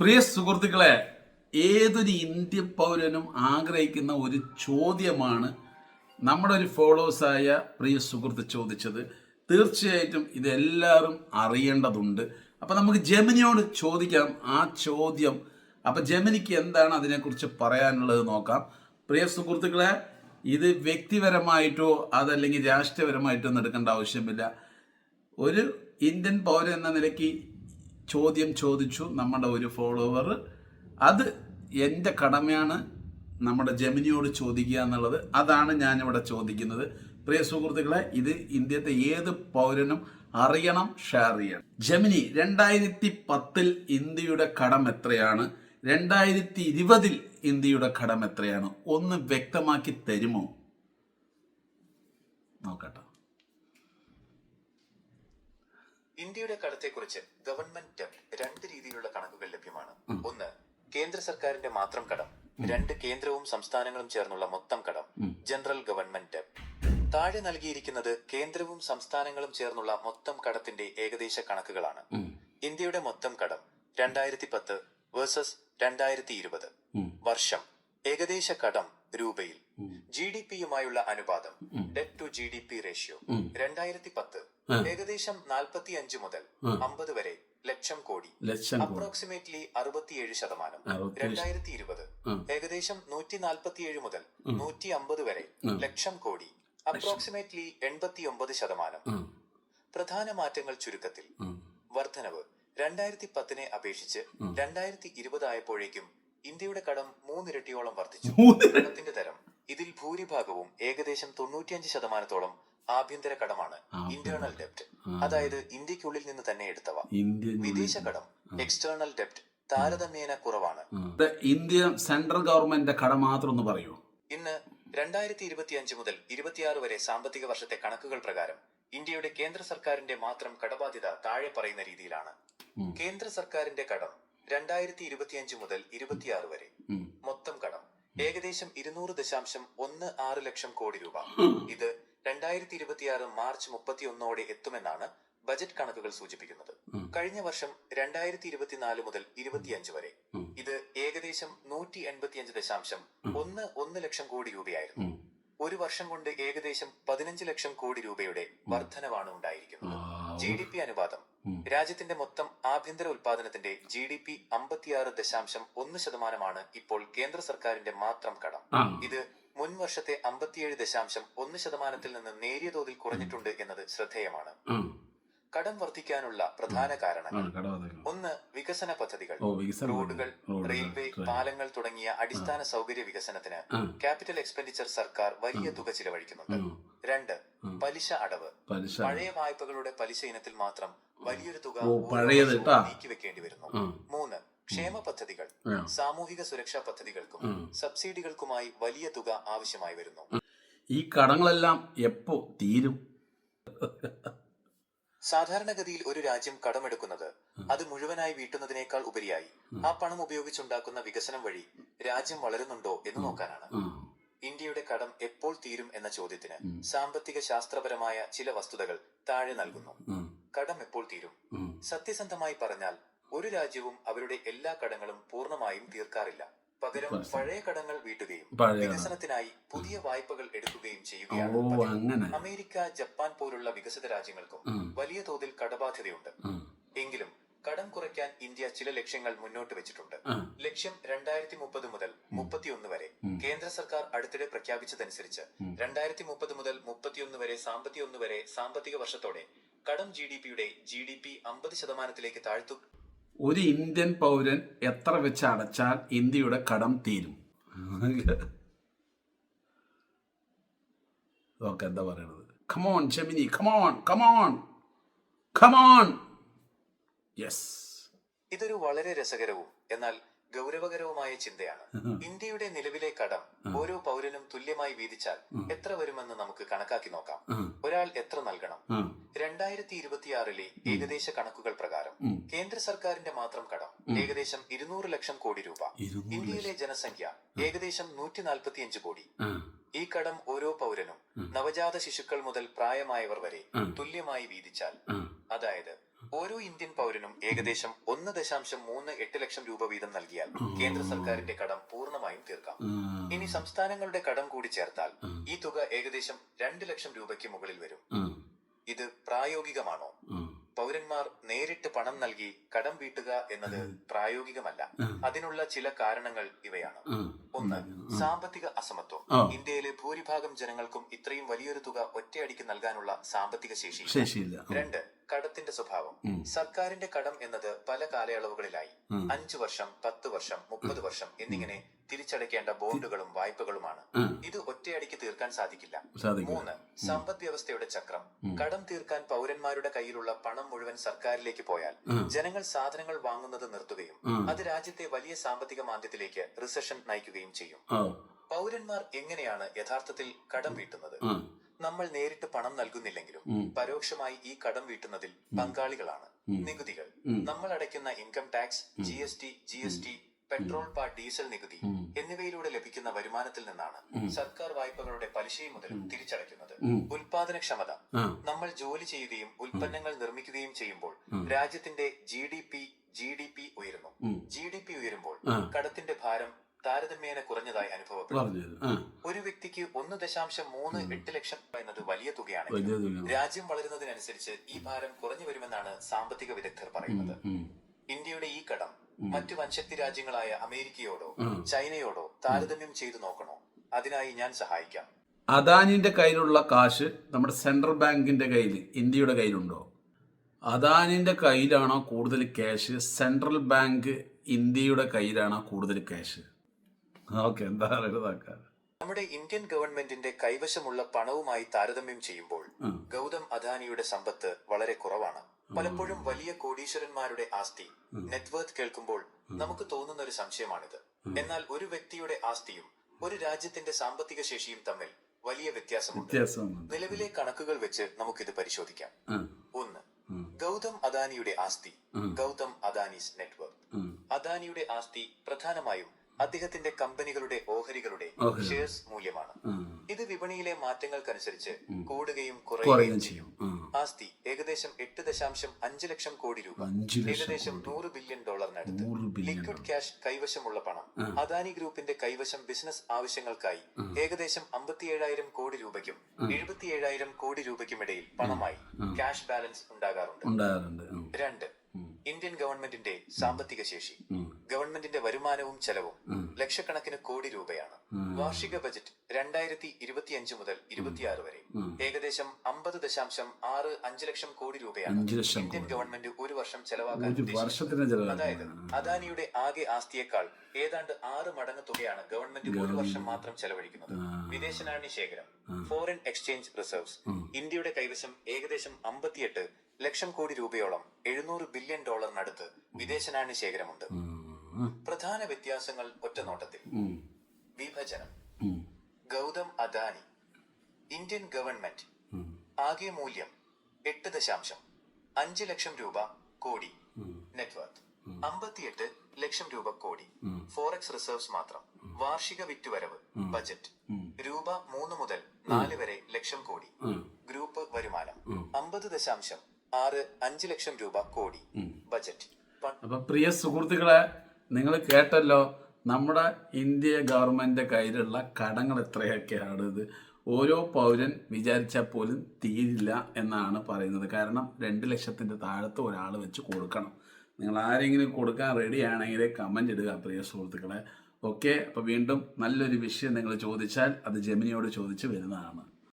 പ്രിയ സുഹൃത്തുക്കളെ ഏതൊരു ഇന്ത്യ പൗരനും ആഗ്രഹിക്കുന്ന ഒരു ചോദ്യമാണ് നമ്മുടെ ഒരു ഫോളോവേഴ്സായ പ്രിയ സുഹൃത്ത് ചോദിച്ചത്. തീർച്ചയായിട്ടും ഇതെല്ലാവരും അറിയേണ്ടതുണ്ട്. അപ്പം നമുക്ക് ജമിനിയോട് ചോദിക്കാം. ആ ചോദ്യം അപ്പം ജമിനിക്ക് എന്താണ് അതിനെക്കുറിച്ച് പറയാനുള്ളത് നോക്കാം. പ്രിയ സുഹൃത്തുക്കളെ ഇത് വ്യക്തിപരമായിട്ടോ അതല്ലെങ്കിൽ രാഷ്ട്രീയപരമായിട്ടോ ഒന്നും എടുക്കേണ്ട ആവശ്യമില്ല. ഒരു ഇന്ത്യൻ പൗരൻ എന്ന നിലയ്ക്ക് ചോദ്യം ചോദിച്ചു നമ്മുടെ ഒരു ഫോളോവർ അത് എന്റെ കടമയാണ് നമ്മുടെ ജമിനിയോട് ചോദിക്കുക എന്നുള്ളത്. അതാണ് ഞാനിവിടെ ചോദിക്കുന്നത്. പ്രിയ സുഹൃത്തുക്കളെ ഇത് ഇന്ത്യത്തെ ഏത് പൗരനും അറിയണം ഷെയർ ചെയ്യണം. ജമിനി രണ്ടായിരത്തി പത്തിൽ ഇന്ത്യയുടെ കടം എത്രയാണ്? രണ്ടായിരത്തി ഇരുപതിൽ ഇന്ത്യയുടെ കടം എത്രയാണ്? ഒന്ന് വ്യക്തമാക്കി തരുമോ? നോക്കട്ടെ. ഇന്ത്യയുടെ കടത്തെക്കുറിച്ച് ഗവൺമെന്റ് ഡെപ്റ്റ് രണ്ട് രീതിയിലുള്ള കണക്കുകൾ ലഭ്യമാണ്. ഒന്ന് കേന്ദ്ര സർക്കാരിന്റെ മാത്രം കടം. രണ്ട് കേന്ദ്രവും സംസ്ഥാനങ്ങളും ചേർന്നുള്ള മൊത്തം കടം. General government. ഡെപ്റ്റ് താഴെ നൽകിയിരിക്കുന്നത് കേന്ദ്രവും സംസ്ഥാനങ്ങളും ചേർന്നുള്ള മൊത്തം കടത്തിന്റെ ഏകദേശ കണക്കുകളാണ്. ഇന്ത്യയുടെ മൊത്തം കടം രണ്ടായിരത്തി പത്ത് വേഴ്സസ് രണ്ടായിരത്തി ഇരുപത് വർഷം. ഏകദേശ കടം രൂപയിൽ. ജി ഡി പിയുമായുള്ള അനുപാതം. Debt to G D P ratio രണ്ടായിരത്തി പത്ത് ഏകദേശം നാൽപ്പത്തി അഞ്ച് മുതൽ അമ്പത് വരെ ലക്ഷം കോടി. അപ്രോക്സിമേറ്റ്ലി അറുപത്തിയേഴ് ശതമാനം. രണ്ടായിരത്തി ഇരുപത് ഏകദേശം നൂറ്റി നാൽപ്പത്തിയേഴ് മുതൽ നൂറ്റി അമ്പത് വരെ ലക്ഷം കോടി. അപ്രോക്സിമേറ്റ്ലി എൺപത്തി ഒമ്പത് ശതമാനം പ്രധാന മാറ്റങ്ങൾ ചുരുക്കത്തിൽ വർധനവ്. രണ്ടായിരത്തി പത്തിനെ അപേക്ഷിച്ച് രണ്ടായിരത്തി ഇരുപതായപ്പോഴേക്കും ഇന്ത്യയുടെ കടം മൂന്നിരട്ടിയോളം വർദ്ധിച്ചു. കടത്തിന്റെ തരം ഇതിൽ ഭൂരിഭാഗവും ഏകദേശം തൊണ്ണൂറ്റിയഞ്ച് ശതമാനത്തോളം ആഭ്യന്തര കടമാണ് ഇന്റേണൽ ഡെപ്റ്റ് അതായത് ഇന്ത്യക്കുള്ളിൽ നിന്ന് തന്നെ എടുത്തവ. വിദേശ കടം എക്സ്റ്റേണൽ ഡെപ്റ്റ് താരതമ്യേന കുറവാണ്. ഇന്ത്യ സെൻട്രൽ ഗവൺമെന്റിന്റെ കട മാത്രം ഒന്ന് പറയൂ. ഇന്ന് രണ്ടായിരത്തി ഇരുപത്തി അഞ്ച് മുതൽ ഇരുപത്തിയാറ് വരെ സാമ്പത്തിക വർഷത്തെ കണക്കുകൾ പ്രകാരം ഇന്ത്യയുടെ കേന്ദ്ര സർക്കാരിന്റെ മാത്രം കടബാധ്യത താഴെ പറയുന്ന രീതിയിലാണ്. കേന്ദ്ര സർക്കാരിന്റെ കടം രണ്ടായിരത്തി ഇരുപത്തിയഞ്ച് മുതൽ ഇരുപത്തിയാറ് വരെ. മൊത്തം കടം ഏകദേശം ഇരുന്നൂറ് ദശാംശം ഒന്ന് ആറ് ലക്ഷം കോടി രൂപ. ഇത് രണ്ടായിരത്തി ഇരുപത്തിയാറ് മാർച്ച് മുപ്പത്തി ഒന്നോടെ എത്തുമെന്നാണ് ബജറ്റ് കണക്കുകൾ സൂചിപ്പിക്കുന്നത്. കഴിഞ്ഞ വർഷം രണ്ടായിരത്തി ഇരുപത്തിനാല് മുതൽ ഇരുപത്തിയഞ്ച് വരെ. ഇത് ഏകദേശം നൂറ്റി എൺപത്തിയഞ്ച് ദശാംശം ഒന്ന് ഒന്ന് ലക്ഷം കോടി രൂപയായിരുന്നു. ഒരു വർഷം കൊണ്ട് ഏകദേശം പതിനഞ്ച് ലക്ഷം കോടി രൂപയുടെ വർധനവാണ് ഉണ്ടായിരിക്കുന്നത്. ജി ഡി പി അനുപാതം രാജ്യത്തിന്റെ മൊത്തം ആഭ്യന്തര ഉൽപാദനത്തിന്റെ ജി ഡി പി അമ്പത്തിയാറ് ദശാംശം ഒന്ന് ശതമാനമാണ് ഇപ്പോൾ കേന്ദ്ര സർക്കാരിന്റെ മാത്രം കടം. ഇത് മുൻ വർഷത്തെ അമ്പത്തിയേഴ് ദശാംശം ഒന്ന് ശതമാനത്തിൽ നിന്ന് നേരിയ തോതിൽ കുറഞ്ഞിട്ടുണ്ട് എന്നത് ശ്രദ്ധേയമാണ്. കടം വർദ്ധിക്കാനുള്ള പ്രധാന കാരണങ്ങൾ. ഒന്ന് വികസന പദ്ധതികൾ. റോഡുകൾ റെയിൽവേ പാലങ്ങൾ തുടങ്ങിയ അടിസ്ഥാന സൗകര്യ വികസനത്തിന് ക്യാപിറ്റൽ എക്സ്പെൻഡിച്ചർ സർക്കാർ വലിയ തുക ചിലവഴിക്കുന്നുണ്ട്. രണ്ട്. പലിശ അടവ്. പഴയ വായ്പകളുടെ പലിശ ഇനത്തിൽ മാത്രം വലിയൊരു തുക. നീക്കിവെക്കേണ്ടി വരുന്നു. മൂന്ന് ക്ഷേമ പദ്ധതികൾ സാമൂഹിക സുരക്ഷാ പദ്ധതികൾക്കും. സബ്സിഡികൾക്കുമായി വലിയ തുക ആവശ്യമായി വരുന്നു. ഈ കടങ്ങളെല്ലാം എപ്പോ തീരും? സാധാരണഗതിയിൽ ഒരു രാജ്യം കടമെടുക്കുന്നത് അത് മുഴുവനായി വീട്ടുന്നതിനേക്കാൾ ഉപരിയായി. ആ പണം ഉപയോഗിച്ചുണ്ടാക്കുന്ന വികസനം വഴി രാജ്യം വളരുന്നുണ്ടോ എന്ന് നോക്കാനാണ്. ഇന്ത്യയുടെ കടം എപ്പോൾ തീരും എന്ന ചോദ്യത്തിന് സാമ്പത്തിക ശാസ്ത്രപരമായ ചില വസ്തുതകൾ താഴെ നൽകുന്നു. കടം എപ്പോൾ തീരും? സത്യസന്ധമായി പറഞ്ഞാൽ ഒരു രാജ്യവും അവരുടെ എല്ലാ കടങ്ങളും പൂർണമായും തീർക്കാറില്ല. പകരം പഴയ കടങ്ങൾ വീട്ടുകയും. വികസനത്തിനായി പുതിയ വായ്പകൾ എടുക്കുകയും ചെയ്യുകയാണ് അമേരിക്ക ജപ്പാൻ പോലുള്ള വികസിത രാജ്യങ്ങൾക്കും വലിയ തോതിൽ കടബാധ്യതയുണ്ട്. എങ്കിലും കടം കുറയ്ക്കാൻ ഇന്ത്യ ചില ലക്ഷ്യങ്ങൾ മുന്നോട്ട് വെച്ചിട്ടുണ്ട്. ലക്ഷ്യം രണ്ടായിരത്തി മുപ്പത് മുതൽ മുപ്പത്തിയൊന്ന് വരെ. കേന്ദ്ര സർക്കാർ അടുത്തിടെ പ്രഖ്യാപിച്ചതനുസരിച്ച് രണ്ടായിരത്തി മുപ്പത് മുതൽ മുപ്പത്തിയൊന്ന് വരെ സാമ്പത്തിക വരെ സാമ്പത്തിക വർഷത്തോടെ കടം ജി ഡി പിയുടെ ജി ഡി പി അമ്പത് ശതമാനത്തിലേക്ക് താഴ്ത്തു ഒരു ഇന്ത്യൻ പൗരൻ എത്ര വെച്ച് അടച്ചാൽ ഇന്ത്യയുടെ കടം തീരും? ഇതൊക്കെ എന്താ പറയണത്? Come on ചെമിനി come on come on come on yes ഇതൊരു വളരെ രസകരവും എന്നാൽ ഗൗരവകരവുമായ ചിന്തയാണ്. ഇന്ത്യയുടെ നിലവിലെ കടം തുല്യമായി വീതിച്ചാൽ എത്ര വരുമെന്ന് നമുക്ക് കണക്കാക്കി നോക്കാം. ഒരാൾ എത്ര നൽകണം? രണ്ടായിരത്തി ഇരുപത്തിയാറിലെ ഏകദേശ കണക്കുകൾ പ്രകാരം കേന്ദ്ര സർക്കാരിന്റെ മാത്രം കടം ഏകദേശം ഇരുന്നൂറ് ലക്ഷം കോടി രൂപ. ഇന്ത്യയിലെ ജനസംഖ്യ ഏകദേശം നൂറ്റി നാൽപ്പത്തിയഞ്ച് കോടി ഈ കടം ഓരോ പൗരനും നവജാത ശിശുക്കൾ മുതൽ പ്രായമായവർ വരെ തുല്യമായി വീതിച്ചാൽ അതായത് ഓരോ ഇന്ത്യൻ പൗരനും ഏകദേശം ഒന്ന് ദശാംശം മൂന്ന് എട്ട് ലക്ഷം രൂപ വീതം നൽകിയാൽ കേന്ദ്ര സർക്കാരിന്റെ കടം പൂർണമായും തീർക്കാം. ഇനി സംസ്ഥാനങ്ങളുടെ കടം കൂടി ചേർത്താൽ ഈ തുക ഏകദേശം രണ്ട് ലക്ഷം രൂപയ്ക്ക് മുകളിൽ വരും. ഇത് പ്രായോഗികമാണോ. പൗരന്മാർ നേരിട്ട് പണം നൽകി കടം വീട്ടുക എന്നത് പ്രായോഗികമല്ല. അതിനുള്ള ചില കാരണങ്ങൾ ഇവയാണ്. ഒന്ന് സാമ്പത്തിക അസമത്വം. ഇന്ത്യയിലെ ഭൂരിഭാഗം ജനങ്ങൾക്കും ഇത്രയും വലിയൊരു തുക ഒറ്റയടിക്ക് നൽകാനുള്ള സാമ്പത്തിക ശേഷി ശേഷിയില്ല. രണ്ട് കടത്തിന്റെ സ്വഭാവം. സർക്കാരിന്റെ കടം എന്നത് പല കാലയളവുകളിലായി. അഞ്ചു വർഷം പത്ത് വർഷം മുപ്പത് വർഷം എന്നിങ്ങനെ തിരിച്ചടയ്ക്കേണ്ട ബോണ്ടുകളും വായ്പകളുമാണ്. ഇത് ഒറ്റയടിക്ക് തീർക്കാൻ സാധിക്കില്ല. സാധിക്കും മൂന്ന് സമ്പദ് വ്യവസ്ഥയുടെ ചക്രം. കടം തീർക്കാൻ പൗരന്മാരുടെ കയ്യിലുള്ള പണം മുഴുവൻ സർക്കാരിലേക്ക് പോയാൽ ജനങ്ങൾ സാധനങ്ങൾ വാങ്ങുന്നത് നിർത്തുകയും അത് രാജ്യത്തെ വലിയ സാമ്പത്തിക മാന്ദ്യത്തിലേക്ക് റിസഷൻ നയിക്കുകയും ചെയ്യും. പൗരന്മാർ എങ്ങനെയാണ് യഥാർത്ഥത്തിൽ കടം വീട്ടുന്നത്? നമ്മൾ നേരിട്ട് പണം നൽകുന്നില്ലെങ്കിലും പരോക്ഷമായി ഈ കടം വീട്ടുന്നതിൽ പങ്കാളികളാണ് നികുതികൾ. നമ്മൾ അടയ്ക്കുന്ന income tax G S T G S T petrol പാ ഡീസൽ നികുതി എന്നിവയിലൂടെ ലഭിക്കുന്ന വരുമാനത്തിൽ നിന്നാണ് സർക്കാർ വായ്പകളുടെ പലിശയും മുതൽ തിരിച്ചടയ്ക്കുന്നത്. ഉൽപാദനക്ഷമത. നമ്മൾ ജോലി ചെയ്യുകയും ഉൽപ്പന്നങ്ങൾ നിർമ്മിക്കുകയും ചെയ്യുമ്പോൾ രാജ്യത്തിന്റെ G D P G D P ഉയരുന്നു. ജി ഡി പി ഉയരുമ്പോൾ കടത്തിന്റെ ഭാരം താരതമ്യേന കുറഞ്ഞതായി അനുഭവപ്പെടുന്നു. ഒരു വ്യക്തിക്ക് ഒന്ന് ദശാംശം മൂന്ന് എട്ട് ലക്ഷം എന്നത് വലിയ തുകയാണ്. രാജ്യം വളരുന്നതിനനുസരിച്ച് ഈ ഭാരം കുറഞ്ഞു വരുമെന്നാണ് സാമ്പത്തിക വിദഗ്ധർ പറയുന്നത്. ഇന്ത്യയുടെ ഈ കടം മറ്റു വൻശക്തി രാജ്യങ്ങളായ അമേരിക്കയോടോ ചൈനയോടോ താരതമ്യം ചെയ്തു നോക്കണോ? അതിനായി ഞാൻ സഹായിക്കാം. അദാനിന്റെ കയ്യിലുള്ള കാശ് നമ്മുടെ സെൻട്രൽ ബാങ്കിന്റെ കയ്യിൽ ഇന്ത്യയുടെ കയ്യിലുണ്ടോ? അദാനിന്റെ കയ്യിലാണോ കൂടുതൽ ക്യാഷ്? സെൻട്രൽ ബാങ്ക് ഇന്ത്യയുടെ കയ്യിലാണോ കൂടുതൽ ക്യാഷ്? ഓക്കെ എന്താ പറയുന്നതാക്കാം നമ്മുടെ ഇന്ത്യൻ ഗവൺമെന്റിന്റെ കൈവശമുള്ള പണവുമായി താരതമ്യം ചെയ്യുമ്പോൾ ഗൗതം അദാനിയുടെ സമ്പത്ത് വളരെ കുറവാണ്. പലപ്പോഴും വലിയ കോടീശ്വരന്മാരുടെ ആസ്തി നെറ്റ്വർത്ത് കേൾക്കുമ്പോൾ നമുക്ക് തോന്നുന്ന ഒരു സംശയമാണിത് എന്നാൽ ഒരു വ്യക്തിയുടെ ആസ്തിയും ഒരു രാജ്യത്തിന്റെ സാമ്പത്തിക ശേഷിയും തമ്മിൽ വലിയ വ്യത്യാസമുണ്ട്. നിലവിലെ കണക്കുകൾ വെച്ച് നമുക്കിത് പരിശോധിക്കാം. ഒന്ന് ഗൗതം അദാനിയുടെ ആസ്തി ഗൗതം അദാനിസ് നെറ്റ്വർക്ക്. അദാനിയുടെ ആസ്തി പ്രധാനമായും അദ്ദേഹത്തിന്റെ കമ്പനികളുടെ ഓഹരികളുടെ ഷെയർസ് മൂല്യമാണ്. ഇത് വിപണിയിലെ മാറ്റങ്ങൾക്കനുസരിച്ച് കൂടുകയും കുറയുകയും ചെയ്യും. ആസ്തി ഏകദേശം എട്ട് ദശാംശം അഞ്ച് ലക്ഷം കോടി രൂപ. ഏകദേശം നൂറ് ബില്യൺ ഡോളറിനടുത്ത് ലിക്വിഡ് ക്യാഷ് കൈവശമുള്ള പണം. അദാനി ഗ്രൂപ്പിന്റെ കൈവശം ബിസിനസ് ആവശ്യങ്ങൾക്കായി ഏകദേശം അമ്പത്തിയേഴായിരം കോടി രൂപയ്ക്കും എഴുപത്തിയേഴായിരം കോടി രൂപയ്ക്കും ഇടയിൽ പണമായി ക്യാഷ് ബാലൻസ് ഉണ്ടാകാറുണ്ട്. രണ്ട് ഇന്ത്യൻ ഗവൺമെന്റിന്റെ സാമ്പത്തിക ശേഷി. ഗവൺമെന്റിന്റെ വരുമാനവും ചെലവും ലക്ഷക്കണക്കിന് കോടി രൂപയാണ്. വാർഷിക ബജറ്റ് രണ്ടായിരത്തി ഇരുപത്തിയഞ്ച് മുതൽ ഇരുപത്തിയാറ് വരെ. ഏകദേശം അമ്പത് ദശാംശം ആറ് അഞ്ച് ലക്ഷം കോടി രൂപയാണ് ഇന്ത്യൻ ഗവൺമെന്റ് ഒരു വർഷം ചെലവാക്കാൻ അതായത് അദാനിയുടെ ആകെ ആസ്തിയേക്കാൾ ഏതാണ്ട് ആറ് മടങ്ങ് തുകയാണ് ഗവൺമെന്റ് ഒരു വർഷം മാത്രം ചെലവഴിക്കുന്നത്. വിദേശ നാണ്യ ശേഖരം ഫോറിൻ എക്സ്ചേഞ്ച് റിസർവ്സ് ഇന്ത്യയുടെ കൈവശം ഏകദേശം അമ്പത്തിയെട്ട് ലക്ഷം കോടി രൂപയോളം എഴുന്നൂറ് ബില്യൺ ഡോളറിനടുത്ത് വിദേശ നാണ്യ ശേഖരമുണ്ട് പ്രധാന വ്യത്യാസങ്ങൾ ഒറ്റനോട്ടത്തിൽ. വിഭജനം. ഗൗതം അദാനി. Indian government. ആകെ മൂല്യം എട്ട് ദശാംശം അഞ്ച് ലക്ഷം രൂപ കോടി. നെറ്റ്വർത്ത് അമ്പത്തിയെട്ട് ലക്ഷം രൂപ കോടി. ഫോറക്സ് റിസർവ്സ് മാത്രം. വാർഷിക വിറ്റുവരവ്. ബജറ്റ്. രൂപ മൂന്ന് മുതൽ നാല് വരെ ലക്ഷം കോടി. ഗ്രൂപ്പ് വരുമാനം. അമ്പത് ദശാംശം ആറ് അഞ്ച് ലക്ഷം രൂപ കോടി. ബജറ്റ്. അപ്പൊ പ്രിയ സുഹൃത്തുക്കളെ നിങ്ങൾ കേട്ടല്ലോ നമ്മുടെ ഇന്ത്യ ഗവൺമെന്റ് കയ്യിലുള്ള കടങ്ങൾ എത്രയൊക്കെയാണ് ഇത്? ഓരോ പൗരൻ വിചാരിച്ചാൽ പോലും തീരില്ല എന്നാണ് പറയുന്നത്. കാരണം രണ്ട് ലക്ഷത്തിന്റെ താഴത്ത് ഒരാൾ വെച്ച് കൊടുക്കണം. നിങ്ങൾ ആരെങ്കിലും കൊടുക്കാൻ റെഡി ആണെങ്കിൽ കമന്റ് ഇടുക പ്രിയ സുഹൃത്തുക്കളെ. ഓക്കെ അപ്പോൾ വീണ്ടും നല്ലൊരു വിഷയം നിങ്ങൾ ചോദിച്ചാൽ അത് ജെമിനിയോട് ചോദിച്ച് വരുന്നതാണ്.